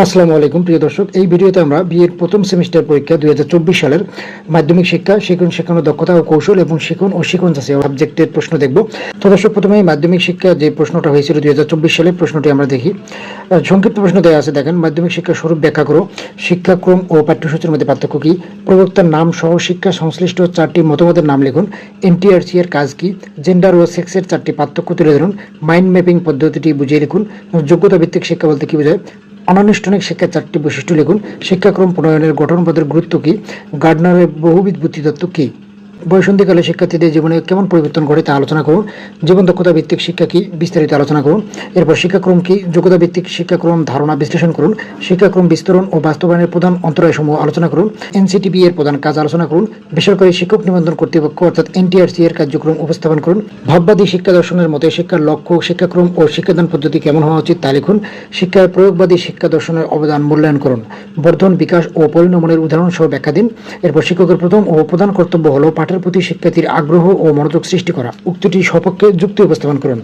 আসসালামু আলাইকুম, প্রিয় দর্শক। এই ভিডিওতে আমরা বিএর প্রথম সেমিস্টার পরীক্ষা দুই হাজার চব্বিশ সালের মাধ্যমিক শিক্ষা, শিক্ষণ শেখানো দক্ষতা ও কৌশল এবং শিক্ষণ ও শিক্ষণ চাষে সাবজেক্টের প্রশ্ন দেখব। তো দর্শক, প্রথমে মাধ্যমিক শিক্ষা যে প্রশ্নটা হয়েছিল দুই সালে প্রশ্নটি আমরা দেখি। সংক্ষিপ্ত প্রশ্ন দেওয়া আছে, দেখেন, মাধ্যমিক শিক্ষা স্বরূপ ব্যাখ্যা করো। শিক্ষাক্রম ও পাঠ্যসূচির মধ্যে পার্থক্য কী? প্রবক্তার নাম সহ শিক্ষা সংশ্লিষ্ট চারটি মতবাদের নাম লিখুন। এনটিআরসি এর কাজ কি? জেন্ডার ও সেক্সের চারটি পার্থক্য তুলে ধরুন। মাইন্ড ম্যাপিং পদ্ধতিটি বুঝিয়ে লিখুন। যোগ্যতা ভিত্তিক শিক্ষা বলতে কি বোঝায়? অনানুষ্ঠানিক শিক্ষার চারটি বৈশিষ্ট্য লিখুন। শিক্ষাক্রম প্রণয়নের গঠনপথের গুরুত্ব কী? গার্ডনারের বহুবিধ বুদ্ধিতত্ত্ব কী? বয়সন্ধিকালে শিক্ষার্থীদের জীবনে কেমন পরিবর্তন ঘটে তা আলোচনা করুন। জীবন দক্ষতা ভিত্তিক শিক্ষা কি বিস্তারিত আলোচনা করুন। এরপর শিক্ষাক্রম কি যোগ্যতা ভিত্তিক শিক্ষাক্রম ধারণা বিশ্লেষণ করুন। শিক্ষাক্রম বিস্তরণ ও বাস্তবায়নের প্রধান অন্তরায়সমূহ আলোচনা করুন। এনসিটিবি এর প্রধান কাজ আলোচনা করুন। বেসরকারি শিক্ষক নিবন্ধন কর্তৃপক্ষ অর্থাৎ এনটিআরসি এর কার্যক্রম উপস্থাপন করুন। ভাববাদী শিক্ষা দর্শনের মতে শিক্ষার লক্ষ্য, শিক্ষাক্রম ও শিক্ষাদান পদ্ধতি কেমন হওয়া উচিত তা লিখুন। শিক্ষার প্রয়োগবাদী শিক্ষা দর্শনের অবদান মূল্যায়ন করুন। বর্ধন বিকাশ ও পরিণমনের উদাহরণ সহ ব্যাখ্যা দিন। এরপর শিক্ষকের প্রথম ও প্রধান কর্তব্য হল পাঠের প্রতি শিক্ষার্থীর আগ্রহ ও মনোযোগ সৃষ্টি করা। উক্তিটি সপক্ষে যুক্তি উপস্থাপন করুন।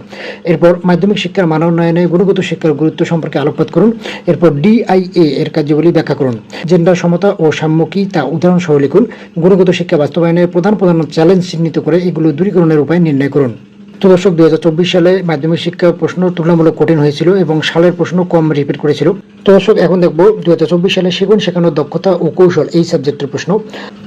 এরপর মাধ্যমিক শিক্ষার মান উন্নয়নে গুণগত শিক্ষার গুরুত্ব সম্পর্কে আলোকপাত করুন। এরপর ডিআইএ এর কার্যাবলী ব্যাখ্যা করুন। জেন্ডার সমতা ও সাম্য কি তা উদাহরণ সহ লিখুন। গুণগত শিক্ষা বাস্তবায়নের প্রধান প্রধান চ্যালেঞ্জ চিহ্নিত করে এগুলো দূরীকরণের উপায় নির্ণয় করুন। তো দর্শক, দুই সালে মাধ্যমিক শিক্ষা প্রশ্ন তুলনামূলক কঠিন হয়েছিল এবং সালের প্রশ্ন কম রিপিট করেছিল। তো দর্শক, এখন দেখব দুই সালে শিখন শেখানোর দক্ষতা ও কৌশল এই সাবজেক্টের প্রশ্ন।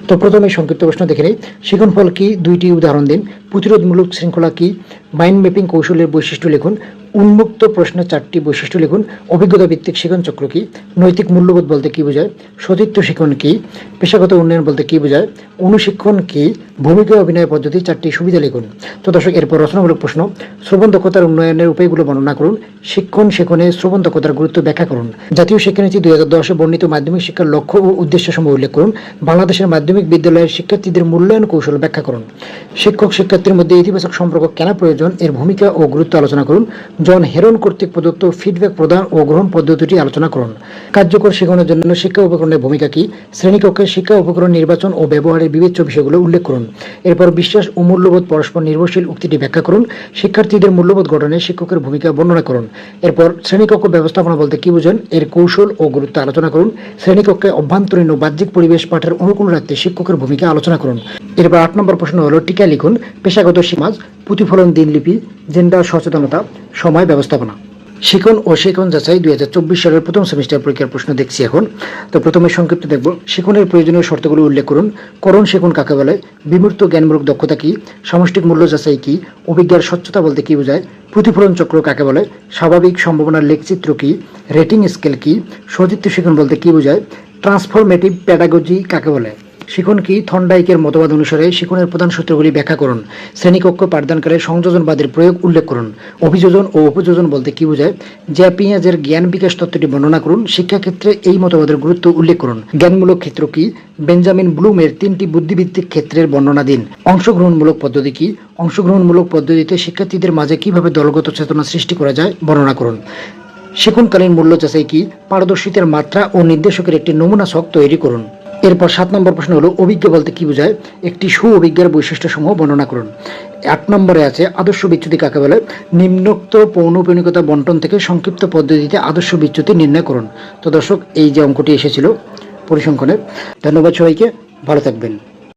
তো প্রথমে সংক্ষিপ্ত প্রশ্ন দেখে নেই। শিখন ফল কি? দুইটি উদাহরণ দিন। প্রতিরোধমূলক শৃঙ্খলা কি? মাইন্ড ম্যাপিং কৌশলের বৈশিষ্ট্য লিখুন। উন্মুক্ত প্রশ্ন চারটি বৈশিষ্ট্য লিখুন। অভিজ্ঞতা ভিত্তিক শিখন চক্র কি? নৈতিক মূল্যবোধ বলতে কি বোঝায়? সতীর্থ শিখন কি? পেশাগত উন্নয়ন বলতে কি বোঝায়? অনুশিক্ষণ কি? ভূমিকা অভিনয় পদ্ধতি চারটি সুবিধা লিখুন। তো দর্শক, এরপর রচনামূলক প্রশ্ন। শ্রবণ দক্ষতার উন্নয়নের উপায়গুলো বর্ণনা করুন। শিক্ষণ শেখনে শ্রবণ দক্ষতার গুরুত্ব ব্যাখ্যা করুন। জাতীয় শিক্ষানীতি দুই হাজার দশে বর্ণিত মাধ্যমিক শিক্ষার লক্ষ্য ও উদ্দেশ্য সমূহ উল্লেখ করুন। বাংলাদেশের মাধ্যমিক বিদ্যালয়ের শিক্ষার্থীদের মূল্যায়ন কৌশল ব্যাখ্যা করুন। শিক্ষক শিক্ষার্থীর মধ্যে ইতিবাচক সম্পর্ক কেন প্রয়োজন এর ভূমিকা ও গুরুত্ব আলোচনা করুন। জন হেরন কর্তৃক প্রদত্ত ফিডব্যাক প্রদান ও গ্রহণ পদ্ধতিটি আলোচনা করুন। কার্যকর শেখানোর জন্য শিক্ষা উপকরণের ভূমিকা কি? শ্রেণীকক্ষে শিক্ষা উপকরণ নির্বাচন ও ব্যবহারের বিবেচ্য বিষয়গুলো উল্লেখ করুন। এরপর বিশ্বাস ও মূল্যবোধ পরস্পর নির্ভরশীল উক্তিটি ব্যাখ্যা করুন। শিক্ষার্থীদের মূল্যবোধ গঠনে শিক্ষকের ভূমিকা বর্ণনা করুন। এরপর শ্রেণীকক্ষ ব্যবস্থাপনা বলতে কি বুঝেন? এর কৌশল ও গুরুত্ব আলোচনা করুন। শ্রেণীকক্ষে অভ্যন্তরীণ ও বাহ্যিক পরিবেশ পাঠের অনুকূল রাখতে শিক্ষকের ভূমিকা আলোচনা করুন। এরপর আট নম্বর প্রশ্ন হলো, টিকা লিখুন। পেশাগত সমাজ প্রতিফলন দিনলিপি, জেন্ডার সচেতনতা, সময় ব্যবস্থাপনা। শিখন ও শিখন যাচাই দুই হাজার চব্বিশ সালের প্রথম সেমিস্টার পরীক্ষার প্রশ্ন দেখছি এখন। তো প্রথমে সংক্ষিপ্ত দেখব। শিখনের প্রয়োজনীয় শর্তগুলো উল্লেখ করুন। করণ শিখন কাকে বলে? বিমূর্ত জ্ঞানমূলক দক্ষতা কি? সামষ্টিক মূল্য যাচাই কি? অভিজ্ঞার স্বচ্ছতা বলতে কি বোঝায়? প্রতিফলন চক্র কাকে বলে? স্বাভাবিক সম্ভাবনার লেখচিত্র কি? রেটিং স্কেল কি? সচিত্র শিখন বলতে কি বোঝায়? ট্রান্সফরমেটিভ প্যাডাগজি কাকে বলে? শিখন কি? থন্ডাইকের মতবাদ অনুসারে শিখনের প্রধান সূত্রগুলি ব্যাখ্যা করুন। শ্রেণীকক্ষ পাঠদানকালে সংযোজনবাদের প্রয়োগ উল্লেখ করুন। অভিযোজন ও উপযোজন বলতে কি বোঝায়? জ্যাপিঁয়াজের জ্ঞান বিকাশ তত্ত্বটি বর্ণনা করুন। শিক্ষাক্ষেত্রে এই মতবাদের গুরুত্ব উল্লেখ করুন। জ্ঞানমূলক ক্ষেত্র কি? বেঞ্জামিন ব্লুমের তিনটি বুদ্ধিভিত্তিক ক্ষেত্রের বর্ণনা দিন অংশগ্রহণমূলক পদ্ধতি কি? অংশগ্রহণমূলক পদ্ধতিতে শিক্ষার্থীদের মাঝে কীভাবে দলগত চেতনা সৃষ্টি করা যায়, বর্ণনা করুন। শিখনকালীন মূল্য যাচাই কি? পারদর্শিতার মাত্রা ও নির্দেশকের একটি নমুনা ছক তৈরি করুন। এরপর সাত নম্বর প্রশ্ন হলো, অভিজ্ঞ বলতে কি বোঝায়? একটি সু অভিজ্ঞার বৈশিষ্ট্যসমূহ বর্ণনা করুন। এক নম্বরে আছে, আদর্শ বিচ্যুতি কাকে বলে? নিম্নোক্ত পৌনপৌনিকতা বন্টন থেকে সংক্ষিপ্ত পদ্ধতিতে আদর্শ বিচ্যুতি নির্ণয় করুন। তো দর্শক, এই যে অঙ্কটি এসেছিল পরিসংখ্যানের, ধন্যবাদ সবাইকে, ভালো থাকবেন।